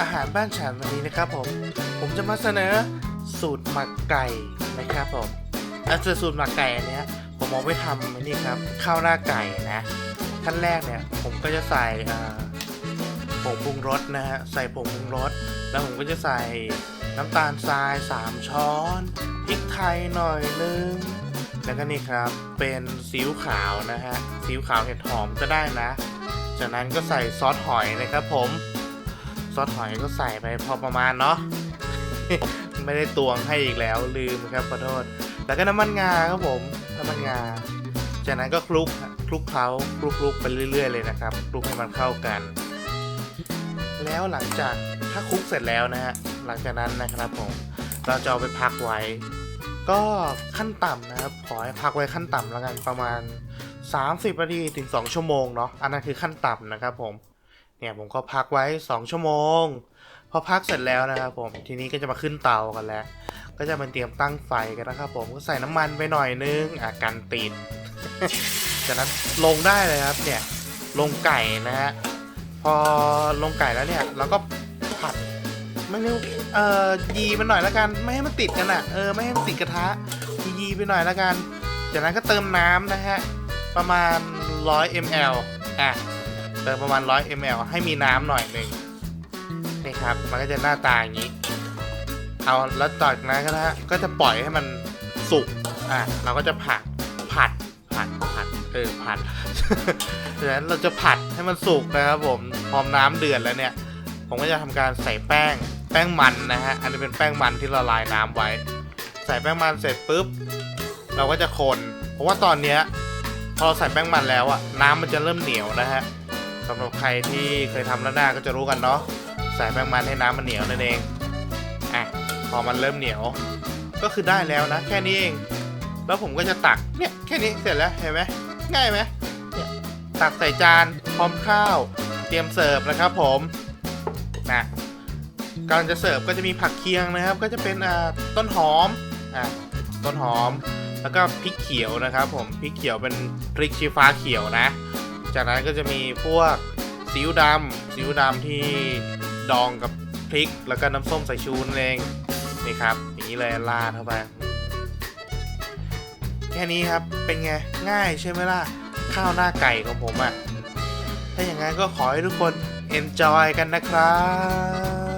อาหารบ้านฉันวันนี้นะครับผม ผมจะมาเสนอสูตรหมักไก่นะครับผมอะส่วนสูตรหมักไก่อันนี้ผมเอาไว้ทำนี่ครับข้าวหน้าไก่นะขั้นแรกเนี่ยผมก็จะใส่ผงปรุงรสนะฮะใส่ผงปรุงรสแล้วผมก็จะใส่น้ำตาลทราย 3 ช้อนพริกไทยหน่อยนึงแล้วก็นี่ครับเป็นซีอิ๊วขาวนะฮะซีอิ๊วขาวเห็ดหอมก็ได้นะ จากนั้นก็ใส่ซอสหอยนะครับผม ซอสหอยก็ใส่ไปพอประมาณเนาะ ไม่ได้ตวงให้อีกแล้วลืมครับขอโทษ แล้วก็น้ำมันงาครับผม น้ำมันงา จากนั้นก็คลุกคลุกเคล้าคลุกคลุกไปเรื่อย ๆ เลยนะครับ คลุกให้มันเข้ากัน แล้วหลังจากถ้าคลุกเสร็จแล้วนะฮะ หลังจากนั้นนะครับผม เราจะเอาไปพักไว้ ก็ขั้นต่ำนะครับ ขอให้พักไว้ขั้นต่ำแล้วกันประมาณ 30 นาทีถึง 2 ชั่วโมงเนาะอันนั้นคือขั้นต่ำนะครับผมเนี่ยผมก็พักไว้ 2 ชั่วโมง พอพักเสร็จแล้วนะครับผมทีนี้ก็จะมาขึ้นเตากันแล้ว ก็จะมาเตรียมตั้งไฟกันนะครับผมก็ใส่น้ำมันไปหน่อยนึงอะกันติดจากนั้นลงได้เลยครับเนี่ยลงไก่นะฮะพอลงไก่แล้วเนี่ยเราก็ผัดไม่เรียกเอ่อยีมันหน่อยล้วกัน ไม่ให้มันติดกันอะเออไม่ให้มันติดกระทะยีไปหน่อยล้วกัน จากนั้นก็เติมน้ำนะฮะ ประมาณ 100 ml อะเติมประมาณ 100 ml ให้มีน้ำหน่อยหนึ่งนี่ครับ มันก็จะหน้าตาอย่างนี้ เอาแล้วจากนั้นก็นะก็จะปล่อยให้มันสุกอะเราก็จะผัดผัดผัดผัดเออผัดจากนั้นเราจะผัดให้มันสุกนะครับผมพร้อมน้ำเดือดแล้วเนี่ย ผมก็จะทำการใส่แป้งแป้งมันนะฮะอันนี้เป็นแป้งมันที่ละลายน้ำไว้ ใส่แป้งมันเสร็จปุ๊บ เราก็จะคน เพราะว่าตอนเนี้ย อเราใส่แป้งมันแล้วอะน้ำมันจะเริ่มเหนียวนะฮะสำหรับใครที่เคยทำแล้วหน้าก็จะรู้กันเนาะใส่แป้งมันให้น้ำมันเหนียวนั่นเองอะพอมันเริ่มเหนียว ก็คือได้แล้วนะ แค่นี้เอง แล้วผมก็จะตักเนี่ยแค่นี้เสร็จแล้วเห็นไหมง่ายไหมเนี่ยตักใส่จานพร้อมข้าว เตรียมเสิร์ฟนะครับผมนะก่อนจะเสิร์ฟก็จะมีผักเคียงนะครับ ก็จะเป็นอ่าต้นหอมอะต้นหอม แล้วก็พริกเขียวนะครับ ผมพริกเขียวเป็นพริกชี้ฟ้าเขียวนะ จากนั้นก็จะมีพวกซีอิ๊วดำซีอิ๊วดำที่ดองกับพริก แล้วก็น้ำส้มสายชูนั่นเองนี่ครับ อย่างนี้เลยราดเข้าไปแค่นี้ครับเป็นไงง่ายใช่ไหมล่ะข้าวหน้าไก่ของผมอะ่ะถ้าอย่างนั้นก็ขอให้ทุกคน enjoy กันนะครับ